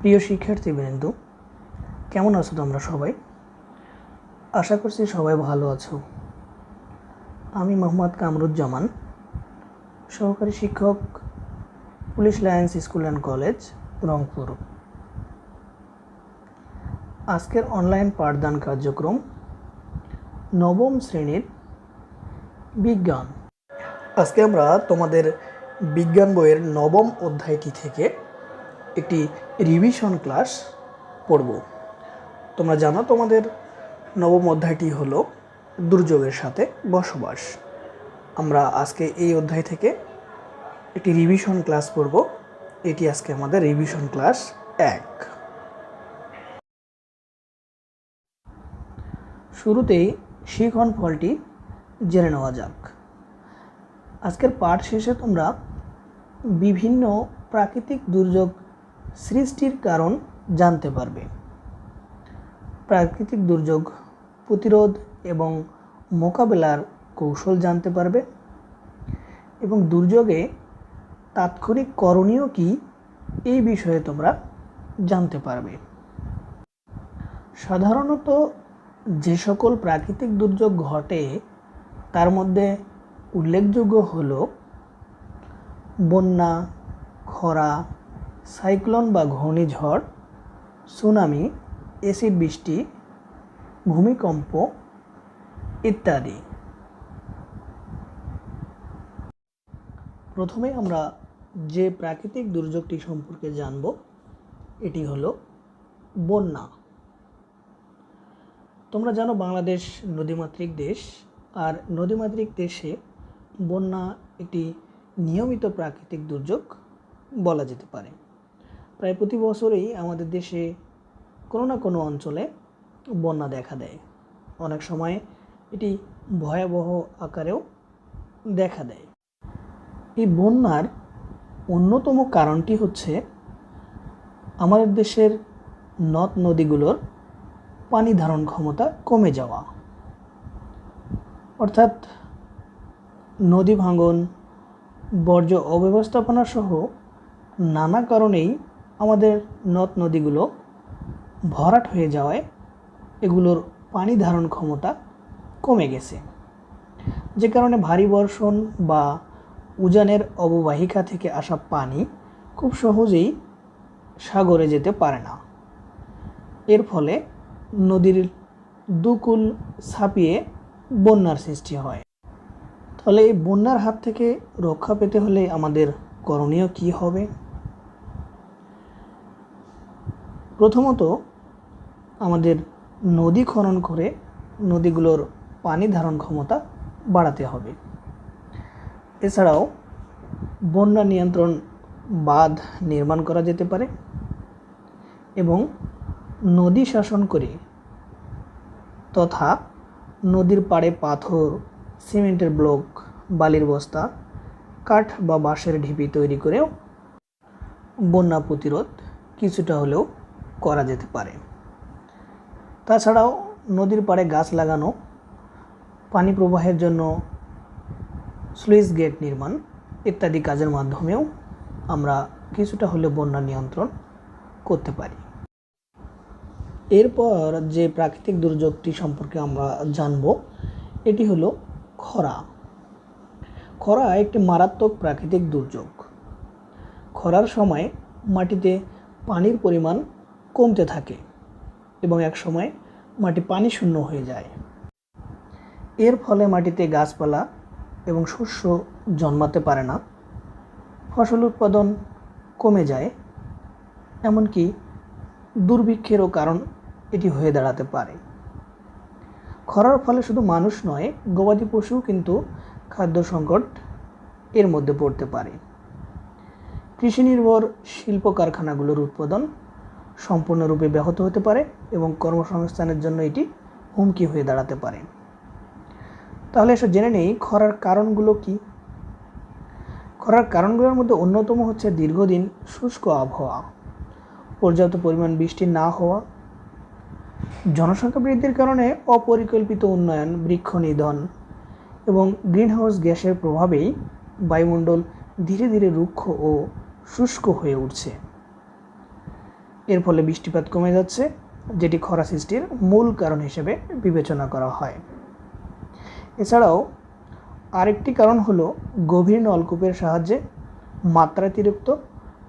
প্রিয় শিক্ষার্থীবৃন্দ, কেমন আছো তোমরা সবাই? আশা করছি সবাই ভালো আছো। আমি মোহাম্মদ কামরুজ্জামান, সহকারী শিক্ষক, police lines school and college, Rangpur. আজকের অনলাইন পাঠদান কার্যক্রম নবম শ্রেণির বিজ্ঞান। আজকে আমরা তোমাদের বিজ্ঞান বইয়ের নবম অধ্যায়টি থেকে একটি রিভিশন ক্লাস পড়ব। তোমরা জানো তোমাদের নবম অধ্যায়টি হলো দুর্যোগের সাথে বসবাস। আমরা আজকে এই অধ্যায় থেকে একটি রিভিশন ক্লাস পড়ব। এটি আজকে আমাদের রিভিশন ক্লাস এক। শুরুতেই শিখন ফলটি জেনে নেওয়া যাক। আজকের পাঠ শেষে তোমরা বিভিন্ন প্রাকৃতিক দুর্যোগ সৃষ্টির কারণ জানতে পারবে। প্রাকৃতিক দুর্যোগ, প্রতিরোধ এবং মোকাবেলার কৌশল জানতে পারবে। এবং দুর্যোগে তাৎক্ষণিক করণীয় কি, এই বিষয়ে তোমরা জানতে পারবে। সাধারণত যে সকল প্রাকৃতিক দুর্যোগ ঘটে, তার মধ্যে উল্লেখযোগ্য হল বন্যা, খরা সাইক্লোন বা ঘূর্ণিঝড়, সুনামি, এসিড বৃষ্টি, ভূমিকম্প ইত্যাদি। প্রথমে আমরা যে প্রাকৃতিক দুর্যোগটি সম্পর্কে জানব, এটি হলো বন্যা। তোমরা জানো বাংলাদেশ নদীমাতৃক দেশ, আর নদীমাতৃক দেশে বন্যা একটি নিয়মিত প্রাকৃতিক দুর্যোগ বলা যেতে পারে। প্রায় প্রতি বছরেই আমাদের দেশে কোনো না কোনো অঞ্চলে বন্যা দেখা দেয়। অনেক সময় এটি ভয়াবহ আকারেও দেখা দেয়। এই বন্যার অন্যতম কারণটি হচ্ছে আমাদের দেশের নদ নদীগুলোর পানি ধারণ ক্ষমতা কমে যাওয়া। অর্থাৎ নদী ভাঙন, বর্জ্য অব্যবস্থাপনা সহ নানা কারণেই আমাদের নদ নদীগুলো ভরাট হয়ে যাওয়ায় এগুলোর পানি ধারণ ক্ষমতা কমে গেছে। যে কারণে ভারী বর্ষণ বা উজানের অববাহিকা থেকে আসা পানি খুব সহজেই সাগরে যেতে পারে না। এর ফলে নদীর দুকুল ছাপিয়ে বন্যার সৃষ্টি হয়। তাহলে এই বন্যার হাত থেকে রক্ষা পেতে হলে আমাদের করণীয় কি হবে? প্রথমত আমাদের নদী খনন করে নদীগুলোর পানি ধারণ ক্ষমতা বাড়াতে হবে। এছাড়াও বন্যা নিয়ন্ত্রণ বাঁধ নির্মাণ করা যেতে পারে এবং নদী শাসন করে তথা নদীর পাড়ে পাথর, সিমেন্টের ব্লক, বালির বস্তা, কাঠ বা বাঁশের ঢিপি তৈরি করেও বন্যা প্রতিরোধ কিছুটা হলেও করা যেতে পারে। তাছাড়াও নদীর পাড়ে গাছ লাগানো, পানি প্রবাহের জন্য স্লুইস গেট নির্মাণ ইত্যাদি কাজের মাধ্যমেও আমরা কিছুটা হলেও বন্যা নিয়ন্ত্রণ করতে পারি। এরপর যে প্রাকৃতিক দুর্যোগটি সম্পর্কে আমরা জানব, এটি হলো খরা। খরা একটি মারাত্মক প্রাকৃতিক দুর্যোগ। খরার সময় মাটিতে পানির পরিমাণ কমতে থাকে এবং এক সময় মাটি পানি শূন্য হয়ে যায়। এর ফলে মাটিতে গাছপালা এবং শস্য জন্মাতে পারে না। ফসল উৎপাদন কমে যায়, এমনকি দুর্ভিক্ষেরও কারণ এটি হয়ে দাঁড়াতে পারে। খরার ফলে শুধু মানুষ নয়, গবাদি পশু কিন্তু খাদ্য সংকট এর মধ্যে পড়তে পারে। কৃষি নির্ভর শিল্প কারখানাগুলোর উৎপাদন সম্পূর্ণরূপে ব্যাহত হতে পারে এবং কর্মসংস্থানের জন্য এটি হুমকি হয়ে দাঁড়াতে পারে। তাহলে এসব জেনে নেই, খরার কারণগুলো কি? খরার কারণগুলোর মধ্যে অন্যতম হচ্ছে দীর্ঘদিন শুষ্ক আবহাওয়া। পর্যাপ্ত পরিমাণ বৃষ্টি না হওয়া, জনসংখ্যা বৃদ্ধির কারণে অপরিকল্পিত উন্নয়ন, বৃক্ষ নিধন এবং গ্রিনহাউস গ্যাসের প্রভাবেই বায়ুমণ্ডল ধীরে ধীরে রুক্ষ ও শুষ্ক হয়ে উঠছে। এর ফলে বৃষ্টিপাত কমে যাচ্ছে, যেটি খরা সৃষ্টির মূল কারণ হিসেবে বিবেচনা করা হয়। এছাড়াও, আরেকটি কারণ হলো গভীর নলকূপের সাহায্যে মাত্রাতিরিক্ত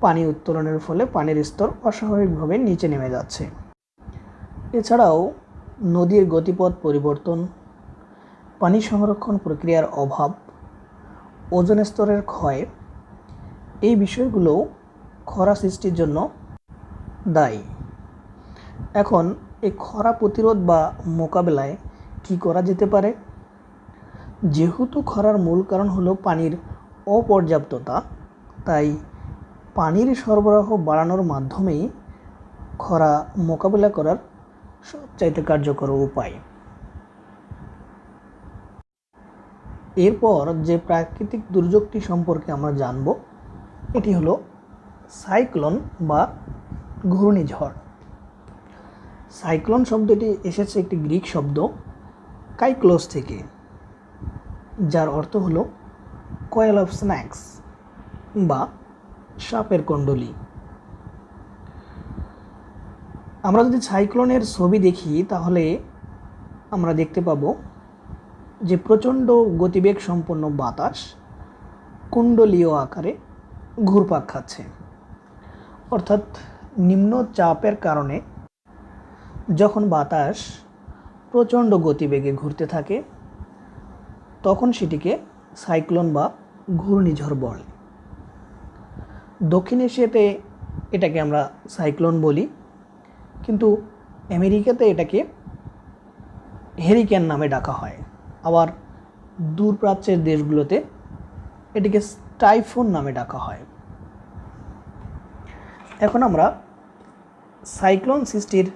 পানি উত্তোলনের ফলে পানির স্তর অস্বাভাবিকভাবে নিচে নেমে যাচ্ছে। এছাড়াও, নদীর গতিপথ পরিবর্তন, পানি সংরক্ষণ প্রক্রিয়ার অভাব ওজন স্তরের ক্ষয়, এই বিষয়গুলো খরা সৃষ্টির জন্য দায়ী। এখন এই খরা প্রতিরোধ বা মোকাবেলায় কি করা যেতে পারে? যেহেতু খরার মূল কারণ হলো পানির অপর্যাপ্ততা, তাই পানির সরবরাহ বাড়ানোর মাধ্যমেই খরা মোকাবেলা করার সবচাইতে কার্যকর উপায়। এরপর যে প্রাকৃতিক দুর্যোগটি সম্পর্কে আমরা জানব, এটি হলো সাইক্লোন বা ঘূর্ণিঝড়। সাইক্লোন শব্দটি এসেছে একটি গ্রিক শব্দ, কাইক্লোস থেকে, যার অর্থ হলো কয়েল অফ স্ন্যাক্স বা সাপের কুণ্ডলী। আমরা যদি সাইক্লোনের ছবি দেখি, তাহলে আমরা দেখতে পাবো যে প্রচণ্ড গতিবেগ সম্পন্ন বাতাস কুণ্ডলীয় আকারে ঘুরপাক খাচ্ছে। অর্থাৎ নিম্ন চাপের কারণে যখন বাতাস প্রচণ্ড গতিবেগে ঘুরতে থাকে, তখন সেটিকে সাইক্লোন বা ঘূর্ণিঝড় বলে। দক্ষিণ এশিয়াতে এটাকে আমরা সাইক্লোন বলি, কিন্তু আমেরিকাতে এটাকে হেরিকেন নামে ডাকা হয়। আবার দূরপ্রাচ্যের দেশগুলোতে এটিকে টাইফুন নামে ডাকা হয়। এখন আমরা সাইক্লোন সৃষ্টির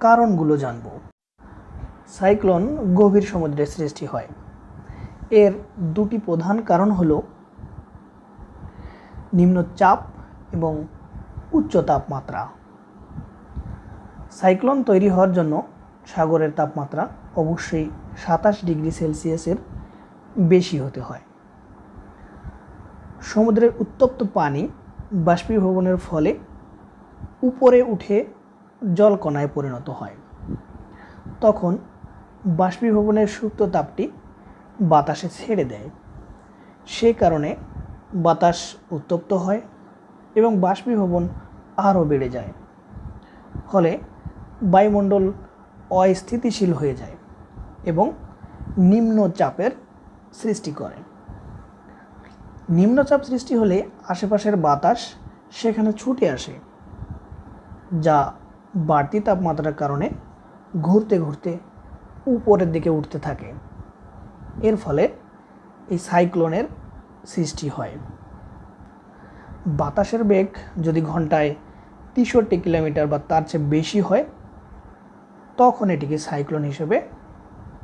কারণগুলো জানব। সাইক্লোন গভীর সমুদ্রে সৃষ্টি হয়। এর দুটি প্রধান কারণ হল নিম্নচাপ এবং উচ্চ তাপমাত্রা। সাইক্লোন তৈরি হওয়ার জন্য সাগরের তাপমাত্রা অবশ্যই সাতাশ ডিগ্রি সেলসিয়াসের বেশি হতে হয়। সমুদ্রের উত্তপ্ত পানি বাষ্পীভবনের ফলে উপরে উঠে জলকণায় পরিণত হয়। তখন বাষ্পীভবনের সুপ্ত তাপটি বাতাসে ছেড়ে দেয়। সে কারণে বাতাস উত্তপ্ত হয় এবং বাষ্পীভবন আরও বেড়ে যায়। ফলে বায়ুমণ্ডল অস্থিতিশীল হয়ে যায় এবং নিম্নচাপের সৃষ্টি করে। নিম্নচাপ সৃষ্টি হলে আশেপাশের বাতাস সেখানে ছুটে আসে। যা বাড়তি তাপমাত্রার কারণে ঘুরতে ঘুরতে উপরের দিকে উঠতে থাকে। এর ফলে এই সাইক্লোনের সৃষ্টি হয়। বাতাসের বেগ যদি ঘন্টায় তেষট্টি কিলোমিটার বা তার চেয়ে বেশি হয়, তখন এটিকে সাইক্লোন হিসেবে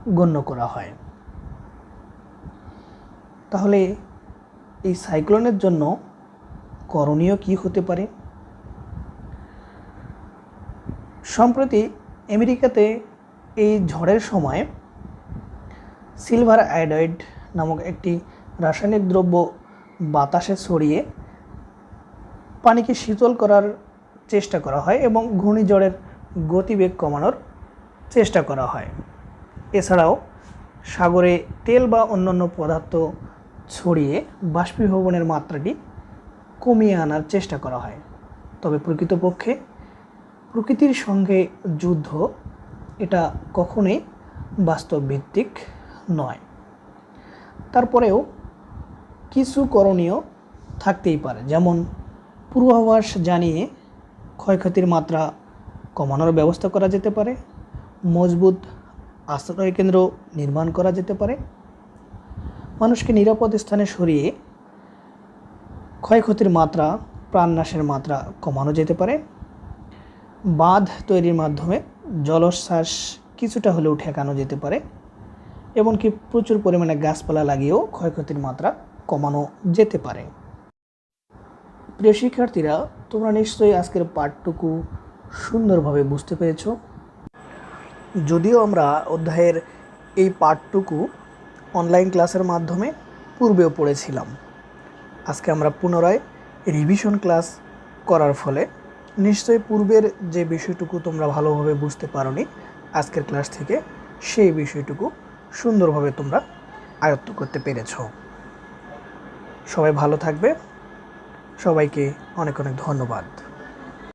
গণ্য করা হয়। তাহলে এই সাইক্লোনের জন্য করণীয় কি হতে পারে? সম্প্রতি আমেরিকাতে এই ঝড়ের সময় সিলভার আয়োডাইড নামক একটি রাসায়নিক দ্রব্য বাতাসে ছড়িয়ে পানিকে শীতল করার চেষ্টা করা হয় এবং ঘূর্ণিঝড়ের গতিবেগ কমানোর চেষ্টা করা হয়। এছাড়াও সাগরে তেল বা অন্যান্য পদার্থ ছড়িয়ে বাষ্পীভবনের মাত্রাটি কমিয়ে আনার চেষ্টা করা হয়। তবে প্রকৃতপক্ষে প্রকৃতির সঙ্গে যুদ্ধ, এটা কখনোই বাস্তবভিত্তিক নয়। তারপরেও কিছু করণীয় থাকতেই পারে, যেমন পূর্বাভাস জানিয়ে ক্ষয়ক্ষতির মাত্রা কমানোর ব্যবস্থা করা যেতে পারে, মজবুত আশ্রয় কেন্দ্র নির্মাণ করা যেতে পারে, মানুষকে নিরাপদ স্থানে সরিয়ে ক্ষয়ক্ষতির মাত্রা, প্রাণনাশের মাত্রা কমানো যেতে পারে বাঁধ তৈরির মাধ্যমে জলোচ্ছ্বাস কিছুটা হলেও ঠেকানো যেতে পারে, এমনকি প্রচুর পরিমাণে গাছপালা লাগিয়েও ক্ষয়ক্ষতির মাত্রা কমানো যেতে পারে। প্রিয় শিক্ষার্থীরা, তোমরা নিশ্চয়ই আজকের পাঠটুকু সুন্দরভাবে বুঝতে পেরেছ। যদিও আমরা অধ্যায়ের এই পাঠটুকু অনলাইন ক্লাসের মাধ্যমে পূর্বেও পড়েছিলাম, আজকে আমরা পুনরায় রিভিশন ক্লাস করার ফলে নিশ্চয়ই পূর্বের যে বিষয়টুকু তোমরা ভালোভাবে বুঝতে পারোনি, আজকের ক্লাস থেকে সেই বিষয়টুকু সুন্দরভাবে তোমরা আয়ত্ত করতে পেরেছ। সবাই ভালো থাকবে। সবাইকে অনেক অনেক ধন্যবাদ।